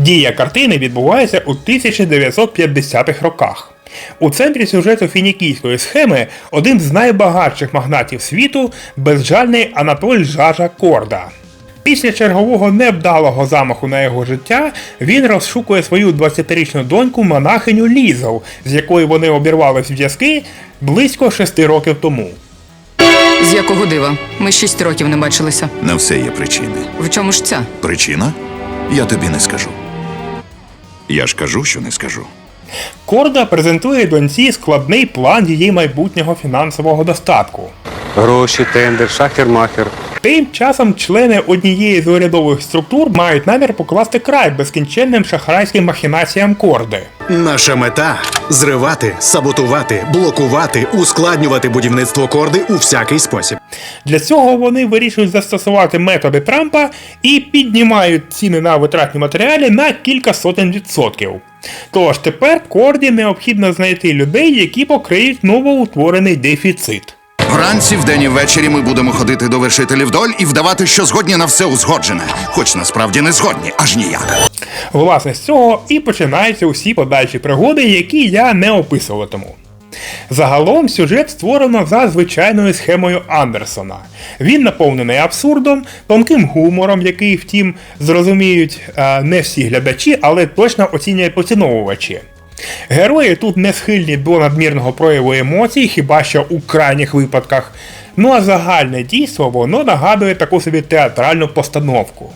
Дія картини відбувається у 1950-х роках. У центрі сюжету фінікійської схеми один з найбагатших магнатів світу безжальний Анатоль Жажа Корда. Після чергового невдалого замаху на його життя він розшукує свою 20-річну доньку монахиню Лізов, з якою вони обірвали зв'язки близько 6 років тому. З якого дива? Ми шість років не бачилися. На все є причини. В чому ж ця? Причина? Я тобі не скажу. Я ж кажу, що не скажу. Корда презентує доньці складний план її майбутнього фінансового достатку. Гроші, тендер, шахер-махер. Тим часом члени однієї з урядових структур мають намір покласти край безкінченним шахрайським махінаціям Корди. Наша мета зривати, саботувати, блокувати, ускладнювати будівництво корди у всякий спосіб. Для цього вони вирішують застосувати методи Трампа і піднімають ціни на витратні матеріали на кілька сотень відсотків. Тож тепер Корді необхідно знайти людей, які покриють новоутворений дефіцит. Вранці, вдень і ввечері ми будемо ходити до вершителів доль і вдавати, що згодні на все узгоджене, хоч насправді не згодні, аж ніяк. Власне, з цього і починаються усі подальші пригоди, які я не описуватиму. Загалом сюжет створено за звичайною схемою Андерсона. Він наповнений абсурдом, тонким гумором, який, втім, зрозуміють е, не всі глядачі, але точно оцінюють поціновувачі. Герої тут не схильні до надмірного прояву емоцій, хіба що у крайніх випадках. Ну а загальне дійство воно нагадує таку собі театральну постановку.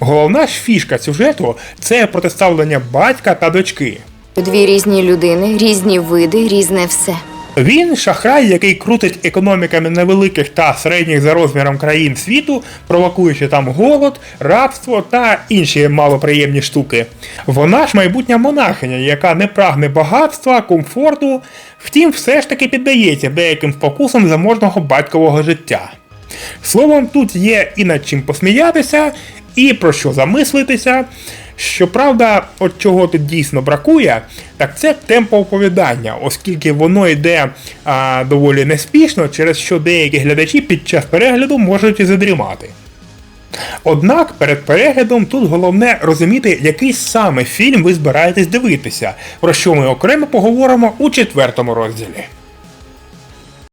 Головна ж фішка сюжету це протиставлення батька та дочки. Дві різні людини, різні види, різне все. Він шахрай, який крутить економіками невеликих та середніх за розміром країн світу, провокуючи там голод, рабство та інші малоприємні штуки. Вона ж майбутня монахиня, яка не прагне багатства, комфорту, втім, все ж таки піддається деяким спокусам заможного батькового життя. Словом, тут є і над чим посміятися, і про що замислитися. Щоправда, от чого тут дійсно бракує, так це темпо оповідання, оскільки воно йде а, доволі неспішно, через що деякі глядачі під час перегляду можуть і задрімати. Однак перед переглядом тут головне розуміти, який саме фільм ви збираєтесь дивитися, про що ми окремо поговоримо у четвертому розділі.